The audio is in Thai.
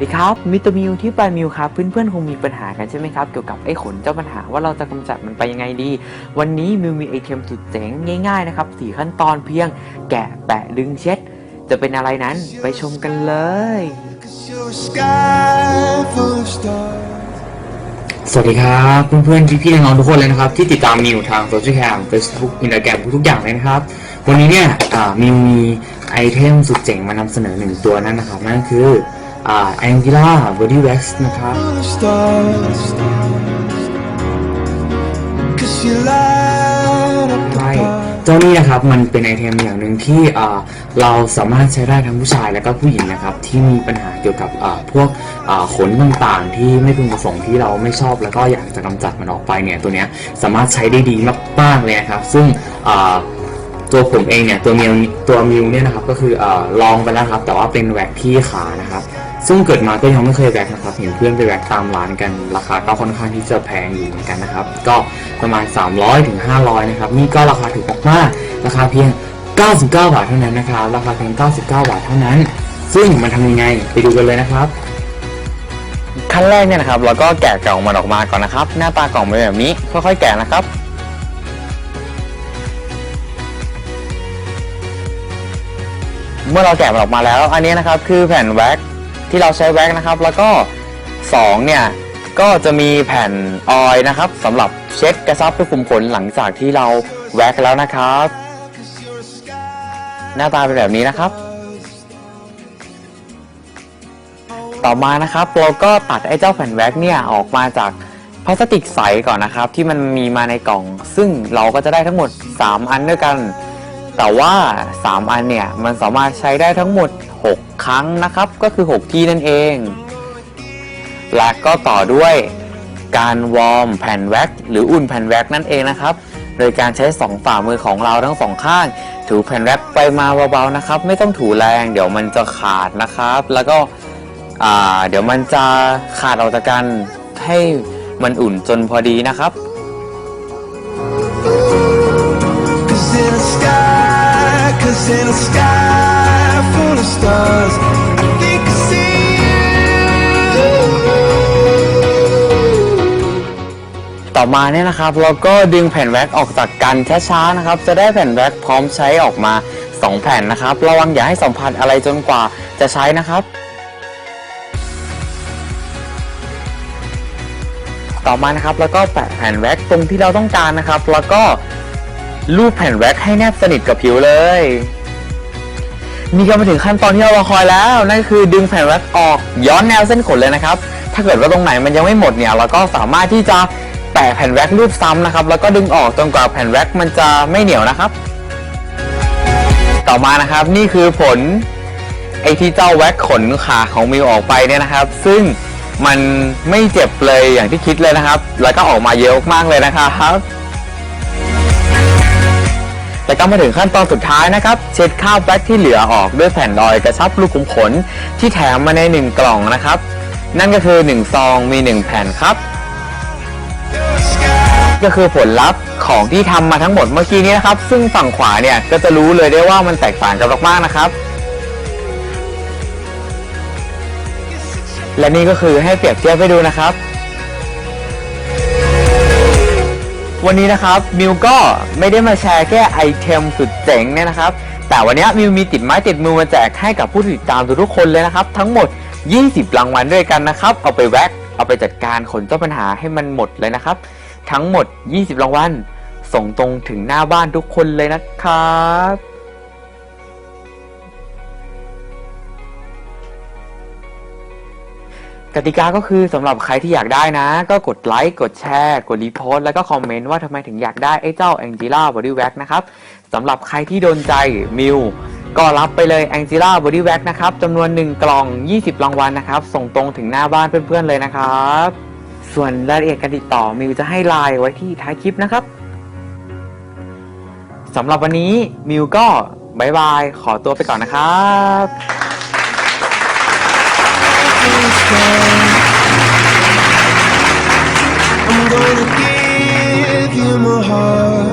สวัสดีครับ มิตรมิวที่ปลายมิวครับ เพื่อนๆ คงมีปัญหากันใช่ไหมครับ เกี่ยวกับไอ้ขนเจ้าปัญหาว่าเราจะกำจัดมันไปยังไงดี วันนี้มิวมีไอเทมสุดเจ๋งง่ายๆนะครับสี่ขั้นตอนเพียงแกะแปะดึงเช็ด จะเป็นอะไรนั้นไปชมกันเลย สวัสดีครับเพื่อนๆพี่ๆน้องๆทุกคนเลยนะครับ ที่ติดตามมิวทางโซเชียลแคมเฟซบุ๊กอินสตาแกรมทุกๆอย่างเลยนะครับ วันนี้เนี่ยมิวมีไอเทมสุดเจ๋งมานำเสนอหนึ่งตัวนั่นนะครับนั่นคือ อ่าแองกิล่าบอดี้แว็กซ์นะครับ Full of stars. Cause you light up the ใช่ dark. เจ้านี่นะครับมันเป็นไอเทมอย่างหนึ่งที่อ่าเราสามารถใช้ได้ทั้งผู้ชายและก็ผู้หญิงนะครับ ที่มีปัญหาเกี่ยวกับอ่าพวกอ่าขนต่างๆ ที่ไม่พึงประสงค์ที่เราไม่ชอบแล้วก็อยากจะกำจัดมันออกไปเนี่ยตัวเนี้ยสามารถใช้ได้ดีมากๆเลยนะครับ ซึ่งอ่า ตัวผมเองเนี่ยตัวมิวตัวมิวเนี่ยนะครับก็คืออลองไปแล้วครับ แต่ว่าเป็นแว็กที่ขานะครับ ซึ่งเกิดมาก็ยังไม่เคยแว็กนะครับเห็นเพื่อนไปแว็กตามร้านกันราคาก็ค่อนข้างที่จะแพงอยู่เหมือนกันนะครับ ก็ประมาณ 300ถึง500นะครับนี่ก็ราคาถูกมากราคาเพียง 99 บาทเท่านั้นนะครับราคาเพียง 99 บาทเท่านั้น ซึ่งมันทำยังไงไปดูกันเลยนะครับ ขั้นแรกเนี่ยนะครับเราก็แกะกล่องมันออกมาก่อนนะครับ หน้าตากล่องเป็นแบบนี้ค่อยๆแกะนะครับ เมื่อเราแกะมันออกมาแล้ว อันนี้นะครับคือแผ่นแว็กที่เราใช้แว็กนะครับ แล้วก็สองเนี่ยก็จะมีแผ่นออยนะครับสำหรับเช็ดกระซับเพื่อคุมขนหลังจากที่เราแว็กแล้วนะครับ หน้าตาเป็นแบบนี้นะครับ ต่อมานะครับเราก็ตัดไอ้เจ้าแผ่นแว็กเนี่ยออกมาจากพลาสติกใสก่อนนะครับ ที่มันมีมาในกล่อง ซึ่งเราก็จะได้ทั้งหมด 3 อันด้วยกัน แต่ว่า 3 อันเนี่ย มันสามารถใช้ได้ทั้งหมด 6 ครั้งนะครับ ก็คือ 6 ที่นั่นเอง และก็ต่อด้วยการวอร์มแผ่นแว็กหรืออุ่นแผ่นแว็กนั่นเองนะครับ โดยการใช้ 2 ฝ่ามือของเราทั้งสองข้าง ถูแผ่นแว็กไปมาเบาๆนะครับ ไม่ต้องถูแรง เดี๋ยวมันจะขาดนะครับ แล้วก็เดี๋ยวมันจะขาดออกจากกันให้มันอุ่นจนพอดีนะครับ sky, cause in a sky full of stars, I think I see you. ต่อมาเนี่ยนะครับเราก็ดึงแผ่นแว็กออกจากกันช้าๆนะครับ จะได้แผ่นแว็กพร้อมใช้ออกมา2แผ่นนะครับระวังอย่าให้สัมผัสอะไรจนกว่าจะใช้นะครับ ต่อมานะครับแล้วก็แปะแผ่นแว็กตรงที่เราต้องการนะครับ แล้วก็ ลูบแผ่นแว็กให้แนบสนิทกับผิวเลยมีกันมาถึงขั้นตอนที่เรารอคอยแล้ว นั่นคือดึงแผ่นแว็กออกย้อนแนวเส้นขนเลยนะครับ ถ้าเกิดว่าตรงไหนมันยังไม่หมดเนี่ย เราก็สามารถที่จะแปะแผ่นแว็กรูปซ้ำนะครับ แล้วก็ดึงออกจนกว่าแผ่นแว็กมันจะไม่เหนียวนะครับ ต่อมานะครับนี่คือผลไอที่เจ้าแว็กขนขาของมิวออกไปเนี่ยนะครับ ซึ่งมันไม่เจ็บเลยอย่างที่คิดเลยนะครับ แล้วก็ออกมาเยอะมากเลยนะครับ แล้วก็มาถึงขั้นตอนสุดท้ายนะครับ เช็ดคราบแว็กที่เหลือออกด้วยแผ่นออยกระชับลูกขุมขนที่แถมมาใน 1 กล่องนะครับ นั่นก็คือ 1 ซองมี 1 แผ่นครับ ก็คือผลลัพธ์ของที่ทำมาทั้งหมดเมื่อกี้นี้นะครับ ซึ่งฝั่งขวาเนี่ยก็จะรู้เลยได้ว่ามันแตกต่างกันมากๆนะครับและนี่ก็คือให้เปรียบเทียบให้ดูนะครับ วันนี้นะครับมิวก็ไม่ได้มาแชร์แค่ไอเทมสุดเจ๋งเนี่ยนะครับ แต่วันนี้มิวมีติดไม้ติดมือมาแจกให้กับผู้ติดตามทุกๆคนเลยนะครับ ทั้งหมด 20 รางวัลด้วยกันนะครับ เอาไปแว็กเอาไปจัดการขนเจ้าปัญหาให้มันหมดเลยนะครับ ทั้งหมด 20 รางวัลส่งตรงถึงหน้าบ้านทุกคนเลยนะครับ กติกาก็คือสำหรับใครที่อยากได้นะ ก็กดไลค์กดแชร์ กดรีโพสต์แล้วก็คอมเมนต์ว่าทำไมถึงอยากได้ไอ้เจ้า Angela Body Wax นะครับสำหรับใครที่โดนใจมิวก็รับไปเลย Angela Body Wax นะครับจำนวน 1 กล่อง 20 รางวัลนะครับ ส่งตรงถึงหน้าบ้านเพื่อนๆเลยนะครับ ส่วนรายละเอียดการติดต่อมิวจะให้ไลน์ไว้ที่ท้ายคลิปนะครับสำหรับวันนี้มิวก็บายบายขอตัวไปก่อนนะครับ I'm gonna give you my heart.